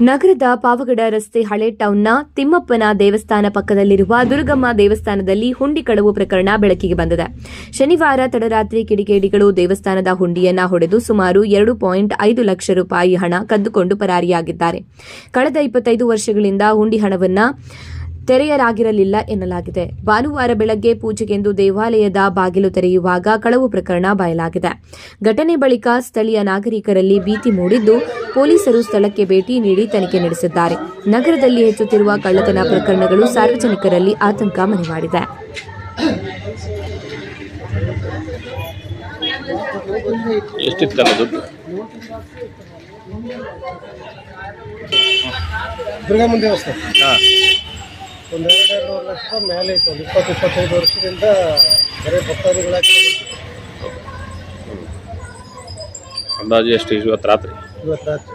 ನಗರದ ಪಾವಗಡ ರಸ್ತೆ ಹಳೆ ಟೌನ್ನ ತಿಮ್ಮಪ್ಪನ ದೇವಸ್ಥಾನ ಪಕ್ಕದಲ್ಲಿರುವ ದುರ್ಗಮ್ಮ ದೇವಸ್ಥಾನದಲ್ಲಿ ಹುಂಡಿ ಕಳವು ಪ್ರಕರಣ ಬೆಳಕಿಗೆ ಬಂದಿದೆ. ಶನಿವಾರ ತಡರಾತ್ರಿ ಕಿಡಿಗೇಡಿಗಳು ದೇವಸ್ಥಾನದ ಹುಂಡಿಯನ್ನ ಹೊಡೆದು ಸುಮಾರು ಎರಡು ಪಾಯಿಂಟ್ ಐದು ಲಕ್ಷ ರೂಪಾಯಿ ಹಣ ಕದ್ದುಕೊಂಡು ಪರಾರಿಯಾಗಿದ್ದಾರೆ. ಕಳೆದ ಇಪ್ಪತ್ತೈದು ವರ್ಷಗಳಿಂದ ಹುಂಡಿ ಹಣವನ್ನ ತೆರೆಯಲಾಗಿರಲಿಲ್ಲ ಎನ್ನಲಾಗಿದೆ. ಭಾನುವಾರ ಬೆಳಗ್ಗೆ ಪೂಜೆಗೆಂದು ದೇವಾಲಯದ ಬಾಗಿಲು ತೆರೆಯುವಾಗ ಕಳವು ಪ್ರಕರಣ ಬಯಲಾಗಿದೆ. ಘಟನೆ ಬಳಿಕ ಸ್ಥಳೀಯ ನಾಗರಿಕರಲ್ಲಿ ಭೀತಿ ಮೂಡಿದ್ದು ಪೊಲೀಸರು ಸ್ಥಳಕ್ಕೆ ಭೇಟಿ ನೀಡಿ ತನಿಖೆ ನಡೆಸಿದ್ದಾರೆ. ನಗರದಲ್ಲಿ ಹೆಚ್ಚುತ್ತಿರುವ ಕಳ್ಳತನ ಪ್ರಕರಣಗಳು ಸಾರ್ವಜನಿಕರಲ್ಲಿ ಆತಂಕ ಮನೆ ಮಾಡಿದೆ ದುರ್ಗಮ್ಮನ ದೇವಸ್ಥಾನ. ಹಾಂ. ಒಂದು ಎರಡು ಲಕ್ಷ ರೂಪಾಯಿ ಮೇಲೆ ಇತ್ತು. ಒಂದು ಇಪ್ಪತ್ತು ಇಪ್ಪತ್ತೈದು ವರ್ಷದಿಂದ ಬರೀ ಭಕ್ತಾದಿಗಳಾಗಿ ಅಂದಾಜು ಎಷ್ಟು ಇವತ್ತು ರಾತ್ರಿ? ಇವತ್ತು ರಾತ್ರಿ.